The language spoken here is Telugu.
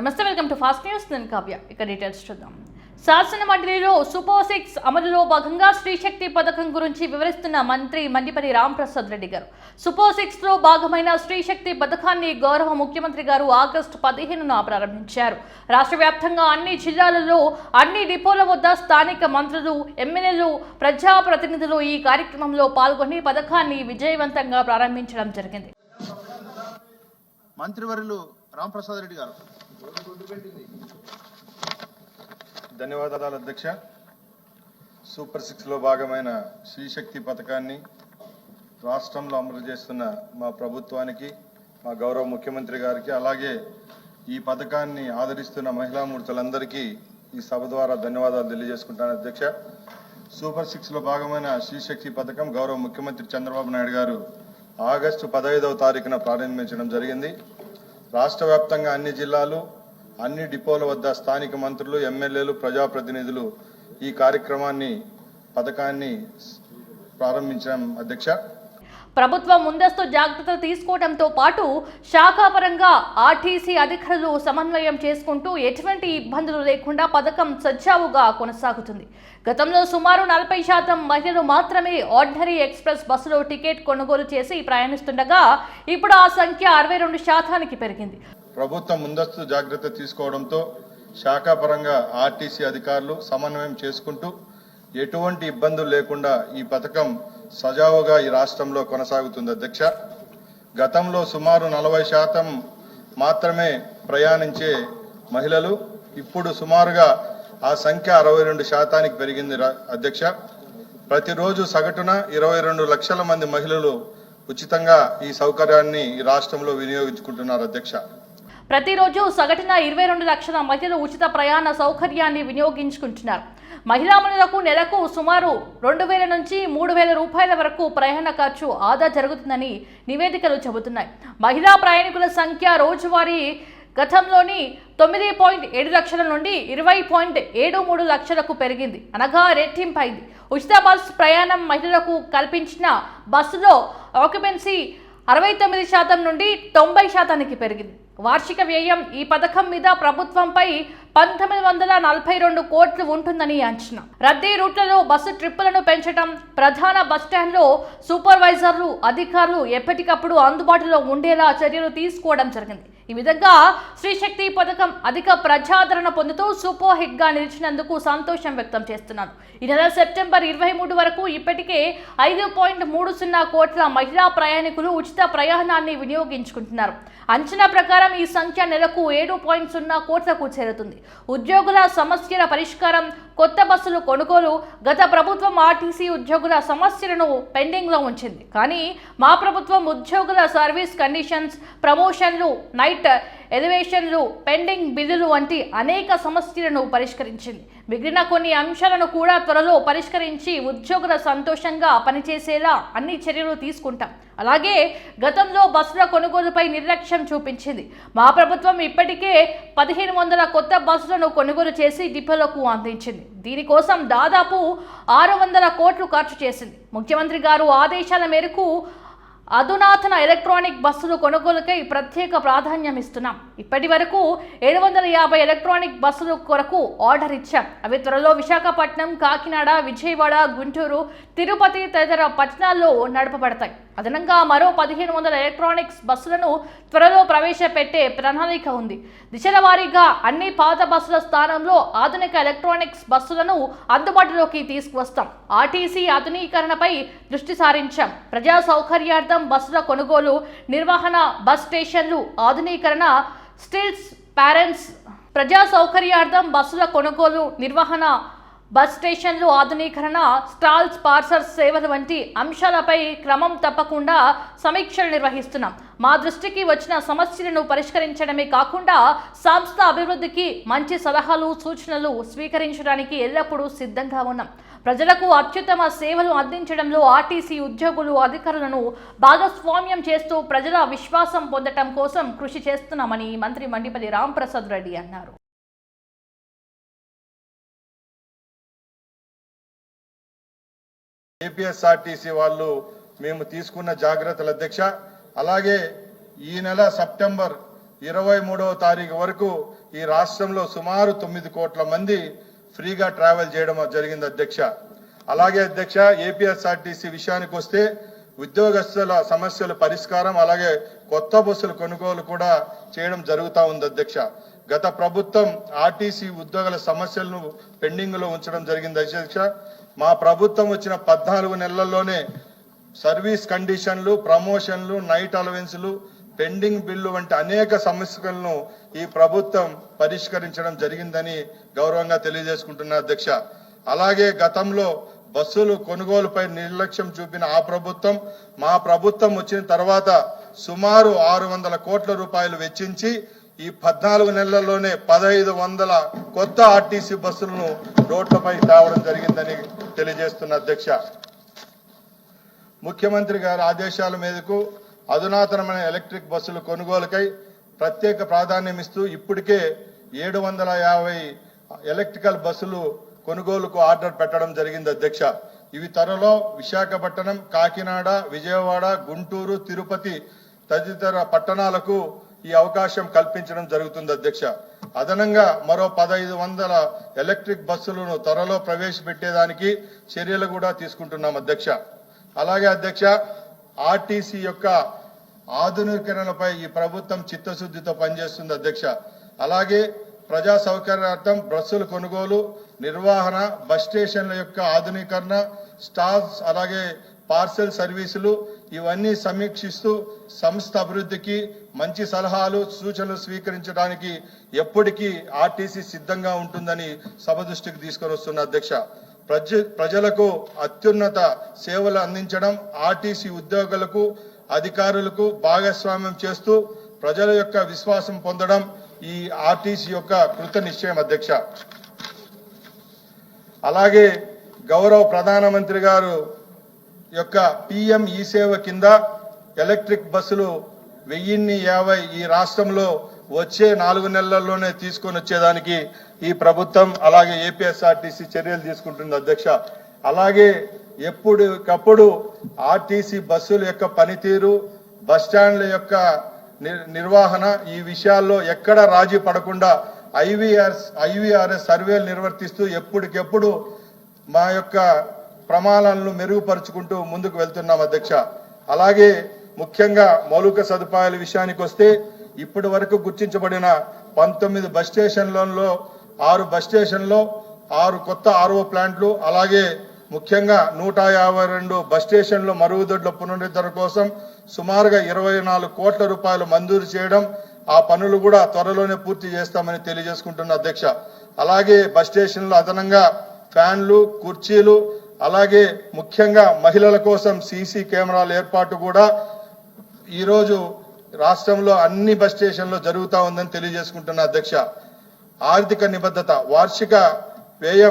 నమస్తే వెల్కమ్ టు ఫాస్ట్ న్యూస్. నేను కావ్య. ఇక డీటెయిల్స్ చూద్దాం. శాసన మండలిలో సూపర్ సిక్స్ అమలులో భాగంగా శ్రీశక్తి పథకం గురించి వివరిస్తున్న మంత్రి మండిపల్లి రాంప్రసాద్ రెడ్డి గారు. సూపర్ సిక్స్లో భాగమైన శ్రీశక్తి పథకాన్ని గౌరవ ముఖ్యమంత్రి గారు ఆగస్టు పదిహేనున ప్రారంభించారు. రాష్ట్ర వ్యాప్తంగా అన్ని జిల్లాలలో అన్ని డిపోల వద్ద స్థానిక మంత్రులు ఎమ్మెల్యేలు ప్రజాప్రతినిధులు ఈ కార్యక్రమంలో పాల్గొని పథకాన్ని విజయవంతంగా ప్రారంభించడం జరిగింది. మంత్రివర్యులు రాంప్రసాద్ రెడ్డి గారు. ధన్యవాదాలు అధ్యక్ష. సూపర్ సిక్స్లో భాగమైన శ్రీశక్తి పథకాన్ని రాష్ట్రంలో అమలు చేస్తున్న మా ప్రభుత్వానికి మా గౌరవ ముఖ్యమంత్రి గారికి అలాగే ఈ పథకాన్ని ఆదరిస్తున్న మహిళా మూర్తులందరికీ ఈ సభ ద్వారా ధన్యవాదాలు తెలియజేసుకుంటాను అధ్యక్ష. సూపర్ సిక్స్లో భాగమైన శ్రీశక్తి పథకం గౌరవ ముఖ్యమంత్రి చంద్రబాబు నాయుడు గారు ఆగస్టు పదహైదవ తారీఖున ప్రారంభించడం జరిగింది. రాష్ట్ర వ్యాప్తంగా అన్ని జిల్లాలు అన్ని డిపోల వద్ద స్థానిక మంత్రులు ఎమ్మెల్యేలు ప్రజాప్రతినిధులు ఈ కార్యక్రమాన్ని పథకాన్ని ప్రారంభించడం అధ్యక్ష. ప్రభుత్వం ముందస్తు జాగ్రత్తలు తీసుకోవడంతో పాటు శాఖాపరంగా ఆర్టీసీ అధికారులు సమన్వయం చేసుకుంటూ ఎటువంటి ఇబ్బందులు లేకుండా పథకం సజావుగా కొనసాగుతుంది. గతంలో సుమారు నలభై శాతం మహిళలు మాత్రమే ఆర్డినరీ ఎక్స్ప్రెస్ బస్సులో టికెట్ కొనుగోలు చేసి ప్రయాణిస్తుండగా ఇప్పుడు ఆ సంఖ్య అరవై రెండు శాతానికి పెరిగింది. ప్రభుత్వం ముందస్తు జాగ్రత్త తీసుకోవడంతో శాఖాపరంగా ఆర్టీసీ అధికారులు సమన్వయం చేసుకుంటూ ఎటువంటి ఇబ్బందులు లేకుండా ఈ పథకం సజావుగా ఈ రాష్ట్రంలో కొనసాగుతుంది అధ్యక్ష. గతంలో సుమారు నలభై శాతం మాత్రమే ప్రయాణించే మహిళలు ఇప్పుడు సుమారుగా ఆ సంఖ్య అరవై రెండు శాతానికి పెరిగింది అధ్యక్ష. ప్రతిరోజు సగటున ఇరవై రెండు లక్షల మంది మహిళలు ఉచితంగా ఈ సౌకర్యాన్ని ఈ రాష్ట్రంలో వినియోగించుకుంటున్నారు అధ్యక్ష. ప్రతిరోజు సగటున ఇరవై రెండు లక్షల మహిళలు ఉచిత ప్రయాణ సౌకర్యాన్ని వినియోగించుకుంటున్నారు. మహిళామణులకు నెలకు సుమారు రెండు వేల నుంచి మూడు వేల రూపాయల వరకు ప్రయాణ ఖర్చు ఆదా జరుగుతుందని నివేదికలు చెబుతున్నాయి. మహిళా ప్రయాణికుల సంఖ్య రోజువారీ గతంలోని తొమ్మిది పాయింట్ ఏడు లక్షల నుండి ఇరవై పాయింట్ ఏడు మూడు లక్షలకు పెరిగింది. అనగా రెట్టింపైంది. ఉచిత బస్సు ప్రయాణం మహిళలకు కల్పించిన బస్సులో ఆక్యుపెన్సీ అరవై తొమ్మిది శాతం నుండి తొంభై శాతానికి పెరిగింది. వార్షిక వ్యయం ఈ పథకం మీద ప్రభుత్వంపై పంతొమ్మిది వందల నలభై రెండు కోట్లు ఉంటుందని అంచనా. రద్దీ రూట్లలో బస్సు ట్రిప్పులను పెంచడం ప్రధాన బస్టాండ్లో సూపర్వైజర్లు అధికారులు ఎప్పటికప్పుడు అందుబాటులో ఉండేలా చర్యలు తీసుకోవడం జరిగింది. ఈ విధంగా శ్రీశక్తి పథకం అధిక ప్రజాదరణ పొందుతూ సూపర్ హిట్గా నిలిచినందుకు సంతోషం వ్యక్తం చేస్తున్నాను. ఈ నెల సెప్టెంబర్ ఇరవై మూడు వరకు ఇప్పటికే ఐదు పాయింట్ మూడు సున్నా కోట్ల మహిళా ప్రయాణికులు ఉచిత ప్రయాణాన్ని వినియోగించుకుంటున్నారు. అంచనా ప్రకారం ఈ సంఖ్య నెలకు ఏడు పాయింట్ సున్నా కోట్లకు చేరుతుంది. ఉద్యోగుల సమస్యల పరిష్కారం కొత్త బస్సులు కొనుగోలు గత ప్రభుత్వం ఆర్టీసీ ఉద్యోగుల సమస్యలను పెండింగ్లో ఉంచింది. కానీ మా ప్రభుత్వం ఉద్యోగుల సర్వీస్ కండిషన్స్ ప్రమోషన్లు నైట్ ఎలివేషన్లు పెండింగ్ బిల్లులు వంటి అనేక సమస్యలను పరిష్కరించింది. మిగిలిన కొన్ని అంశాలను కూడా త్వరలో పరిష్కరించి ఉద్యోగుల సంతోషంగా పనిచేసేలా అన్ని చర్యలు తీసుకుంటాం. అలాగే గతంలో బస్సుల కొనుగోలుపై నిర్లక్ష్యం చూపించింది. మా ప్రభుత్వం ఇప్పటికే పదిహేను వందల కొత్త బస్సులను కొనుగోలు చేసి డిపోలకు అందించింది. దీనికోసం దాదాపు ఆరు వందల కోట్లు ఖర్చు చేసింది. ముఖ్యమంత్రి గారు ఆదేశాల మేరకు అధునాతన ఎలక్ట్రానిక్ బస్సులు కొనుగోలుకై ప్రత్యేక ప్రాధాన్యం ఇస్తున్నాం. ఇప్పటి వరకు ఏడు వందల యాభై ఎలక్ట్రానిక్ బస్సుల కొరకు ఆర్డర్ ఇచ్చాం. అవి త్వరలో విశాఖపట్నం కాకినాడ విజయవాడ గుంటూరు తిరుపతి తదితర పట్టణాల్లో నడపబడతాయి. అదనంగా మరో పదిహేను వందల ఎలక్ట్రానిక్స్ బస్సులను త్వరలో ప్రవేశపెట్టే ప్రణాళిక ఉంది. దిశల వారీగా అన్ని పాత బస్సుల స్థానంలో ఆధునిక ఎలక్ట్రానిక్స్ బస్సులను అందుబాటులోకి తీసుకువస్తాం. ఆర్టీసీ ఆధునీకరణపై దృష్టి సారించాం. ప్రజా సౌకర్యార్థం బస్సుల కొనుగోలు నిర్వహణ బస్ స్టేషన్లు ఆధునీకరణ స్టిల్స్ పేరెంట్స్ ప్రజా సౌకర్యార్థం బస్సుల కొనుగోలు నిర్వహణ బస్ స్టేషన్లు ఆధునీకరణ స్టాల్స్ పార్సల్ సేవలు వంటి అంశాలపై క్రమం తప్పకుండా సమీక్షలు నిర్వహిస్తున్నాం. మా దృష్టికి వచ్చిన సమస్యలను పరిష్కరించడమే కాకుండా సంస్థ అభివృద్ధికి మంచి సలహాలు సూచనలు స్వీకరించడానికి ఎల్లప్పుడూ సిద్ధంగా ఉన్నాం. ప్రజలకు అత్యుత్తమ సేవలు అందించడంలో ఆర్టీసీ ఉద్యోగులు అధికారులను భాగస్వామ్యం చేస్తూ ప్రజల విశ్వాసం పొందటం కోసం కృషి చేస్తున్నామని మంత్రి మండిపల్లి రాంప్రసాద్ రెడ్డి అన్నారు. ఏపీఎస్ఆర్టీసీ వాళ్ళు మేము తీసుకున్న జాగ్రత్తల అధ్యక్ష. అలాగే ఈ నెల సెప్టెంబర్ ఇరవై మూడవ తారీఖు వరకు ఈ రాష్ట్రంలో సుమారు తొమ్మిది కోట్ల మంది ఫ్రీగా ట్రావెల్ చేయడం జరిగింది అధ్యక్ష. అలాగే అధ్యక్ష ఏపీఎస్ఆర్టీసీ విషయానికి వస్తే ఉద్యోగస్తుల సమస్యల పరిష్కారం అలాగే కొత్త బస్సుల కొనుగోలు కూడా చేయడం జరుగుతూ ఉంది అధ్యక్ష. గత ప్రభుత్వం ఆర్టీసీ ఉద్యోగుల సమస్యలను పెండింగ్లో ఉంచడం జరిగింది అధ్యక్ష. మా ప్రభుత్వం వచ్చిన పద్నాలుగు నెలల్లోనే సర్వీస్ కండిషన్లు ప్రమోషన్లు నైట్ అలవెన్స్లు పెండింగ్ బిల్లు వంటి అనేక సమస్యలను ఈ ప్రభుత్వం పరిష్కరించడం జరిగిందని గౌరవంగా తెలియజేసుకుంటున్నా అధ్యక్ష. అలాగే గతంలో బస్సులు కొనుగోలుపై నిర్లక్ష్యం చూపిన ఆ ప్రభుత్వం మా ప్రభుత్వం వచ్చిన తర్వాత సుమారు ఆరు వందల కోట్ల రూపాయలు వెచ్చించి ఈ పద్నాలుగు నెలల్లోనే పదహైదు వందల కొత్త ఆర్టీసీ బస్సులను రోడ్లపై తేవడం జరిగిందని తెలియజేస్తున్న అధ్యక్ష. ముఖ్యమంత్రి గారి ఆదేశాల మేరకు అధునాతనమైన ఎలక్ట్రిక్ బస్సుల కొనుగోలుకై ప్రత్యేక ప్రాధాన్యం ఇస్తూ ఇప్పటికే ఏడు వందల యాభై ఎలక్ట్రికల్ బస్సులు కొనుగోలుకు ఆర్డర్ పెట్టడం జరిగింది అధ్యక్ష. ఇవి త్వరలో విశాఖపట్నం కాకినాడ విజయవాడ గుంటూరు తిరుపతి తదితర పట్టణాలకు ఈ అవకాశం కల్పించడం జరుగుతుంది అధ్యక్ష. అదనంగా మరో పదహైదు వందల ఎలక్ట్రిక్ బస్సులను త్వరలో ప్రవేశపెట్టేదానికి చర్యలు కూడా తీసుకుంటున్నాం అధ్యక్ష. అలాగే అధ్యక్ష ఆర్టీసీ యొక్క ఆధునీకరణపై ఈ ప్రభుత్వం చిత్తశుద్ధితో పనిచేస్తుంది అధ్యక్ష. అలాగే ప్రజా సౌకర్యార్థం బస్సుల కొనుగోలు నిర్వహణ బస్ స్టేషన్ల యొక్క ఆధునీకరణ స్టాఫ్ అలాగే పార్సెల్ సర్వీసులు ఇవన్నీ సమీక్షిస్తూ సంస్థ అభివృద్ధికి మంచి సలహాలు సూచనలు స్వీకరించడానికి ఎప్పటికీ ఆర్టీసీ సిద్ధంగా ఉంటుందని సభ దృష్టికి తీసుకొని వస్తున్న అధ్యక్ష. ప్రజ ప్రజలకు అత్యున్నత సేవలు అందించడం ఆర్టీసీ ఉద్యోగులకు అధికారులకు భాగస్వామ్యం చేస్తూ ప్రజల యొక్క విశ్వాసం పొందడం ఈ ఆర్టీసీ యొక్క కృత నిశ్చయం అధ్యక్ష. అలాగే గౌరవ ప్రధానమంత్రి గారు యొక్క పిఎం ఈ సేవ కింద ఎలక్ట్రిక్ బస్సులు వెయ్యిన్ని యాభై ఈ రాష్ట్రంలో వచ్చే నాలుగు నెలల్లోనే తీసుకొని వచ్చేదానికి ఈ ప్రభుత్వం అలాగే ఏపీఎస్ఆర్టీసీ చర్యలు తీసుకుంటుంది అధ్యక్ష. అలాగే ఎప్పటికప్పుడు ఆర్టీసీ బస్సుల యొక్క పనితీరు బస్ స్టాండ్ల యొక్క నిర్వహణ ఈ విషయాల్లో ఎక్కడ రాజీ పడకుండా ఐవీఆర్ ఐవీఆర్ఎస్ సర్వేలు నిర్వర్తిస్తూ ఎప్పటికెప్పుడు మా యొక్క ప్రమాణాలను మెరుగుపరుచుకుంటూ ముందుకు వెళ్తున్నాం అధ్యక్ష. అలాగే ముఖ్యంగా మౌలిక సదుపాయాల విషయానికి వస్తే ఇప్పటి వరకు గుర్తించబడిన పంతొమ్మిది బస్ స్టేషన్లలో ఆరు బస్ స్టేషన్లో ఆరు కొత్త ఆర్ఓ ప్లాంట్లు అలాగే ముఖ్యంగా నూట యాభై రెండు బస్ స్టేషన్లు మరుగుదొడ్ల పునరుద్ధరణ కోసం సుమారుగా ఇరవై నాలుగు కోట్ల రూపాయలు మంజూరు చేయడం ఆ పనులు కూడా త్వరలోనే పూర్తి చేస్తామని తెలియజేసుకుంటున్న అధ్యక్ష. అలాగే బస్ స్టేషన్లో అదనంగా ఫ్యాన్లు కుర్చీలు అలాగే ముఖ్యంగా మహిళల కోసం సీసీ కెమెరాల ఏర్పాటు కూడా ఈరోజు రాష్ట్రంలో అన్ని బస్ స్టేషన్లో జరుగుతా ఉందని తెలియజేసుకుంటున్న అధ్యక్ష. ఆర్థిక నిబద్ధత వార్షిక వ్యయం